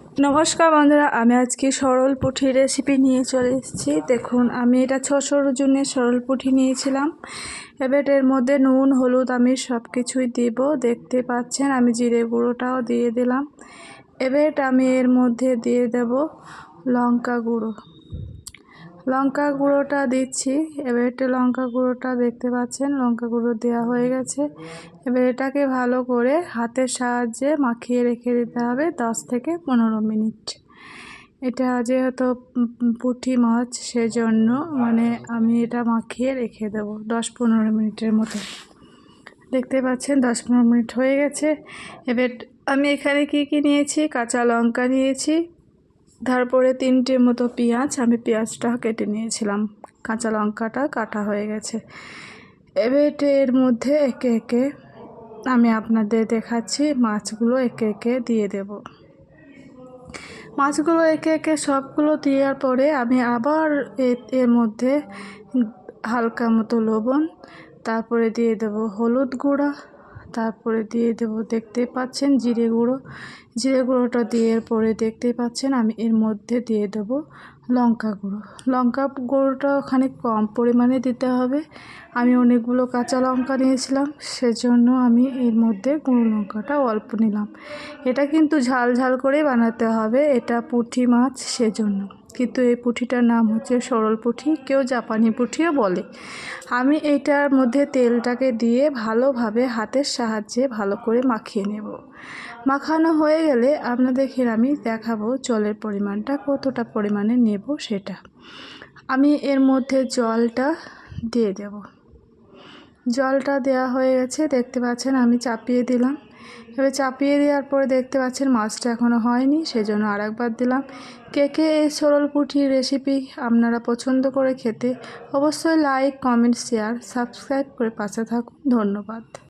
নমস্কার বন্ধুরা, আমি আজকে সরল পুঁঠি রেসিপি নিয়ে চলে এসেছি। দেখুন, আমি এটা ছশোর জন্য সরল পুঁঠি নিয়েছিলাম। এবার এর মধ্যে নুন, হলুদ, আমি সব কিছুই দেব। দেখতে পাচ্ছেন, আমি জিরে গুঁড়োটাও দিয়ে দিলাম। এবার আমি এর মধ্যে দিয়ে দেব লঙ্কা গুঁড়ো। লঙ্কা গুঁড়োটা দিচ্ছি। এবার এটা লঙ্কা গুঁড়োটা দেখতে পাচ্ছেন, লঙ্কা গুঁড়ো দেওয়া হয়ে গেছে। এবার এটাকে ভালো করে হাতের সাহায্যে মাখিয়ে রেখে দিতে হবে দশ থেকে পনেরো মিনিট। এটা যেহেতু পুঁটি মাছ, সেজন্য মানে আমি এটা মাখিয়ে রেখে দেবো দশ পনেরো মিনিটের মতো। দেখতে পাচ্ছেন, দশ পনেরো মিনিট হয়ে গেছে। এবার আমি এখানে কি কি নিয়েছি? কাঁচা লঙ্কা নিয়েছি তারপরে তিনটে মতো পেঁয়াজ, আমি পেঁয়াজটা কেটে নিয়েছিলাম। কাঁচা লঙ্কাটা কাটা হয়ে গেছে। এবার এর মধ্যে একে একে আমি আপনাদের দেখাচ্ছি, মাছগুলো একে একে দিয়ে দেব। মাছগুলো একে একে সবগুলো দেওয়ার পরে আমি আবার এর মধ্যে হালকা মতো লবণ, তারপরে দিয়ে দেব হলুদ গুঁড়া। তারপরে দিয়ে দেব, দেখতে পাচ্ছেন জিরে গুঁড়ো। জিরে গুঁড়োটা দিয়ে পরে দেখতে পাচ্ছেন আমি এর মধ্যে দিয়ে দেব লঙ্কা গুঁড়ো। লঙ্কা গুঁড়োটা ওখানে কম পরিমাণে দিতে হবে। আমি অনেকগুলো কাঁচা লঙ্কা নিয়েছিলাম, সেজন্য আমি এর মধ্যে গুঁড়ো লঙ্কাটা অল্প নিলাম। এটা কিন্তু ঝাল ঝাল করে বানাতে হবে, এটা পুঁটি মাছ, সেজন্য। কিন্তু এই পুঁঠিটার নাম হচ্ছে সরল পুঁঠি, কেউ জাপানি পুঁঠিও বলে। আমি এইটার মধ্যে তেলটাকে দিয়ে ভালোভাবে হাতের সাহায্যে ভালো করে মাখিয়ে নেব। মাখানো হয়ে গেলে আপনাদেরকে আমি দেখাবো জলের পরিমাণটা, কতটা পরিমাণে নেব সেটা। আমি এর মধ্যে জলটা দিয়ে দেব। জলটা দেওয়া হয়ে গেছে, দেখতে পাচ্ছেন আমি চাপিয়ে দিলাম। এবার চাপিয়ে দেওয়ার পরে দেখতে পাচ্ছেন মাছটা এখনও হয়নি, সেজন্য আরেকবার দিলাম। কেকে এই সরল পুঁঠির রেসিপি আপনারা পছন্দ করে খেতে অবশ্যই লাইক কমেন্ট শেয়ার সাবস্ক্রাইব করে পাশে থাকুন। ধন্যবাদ।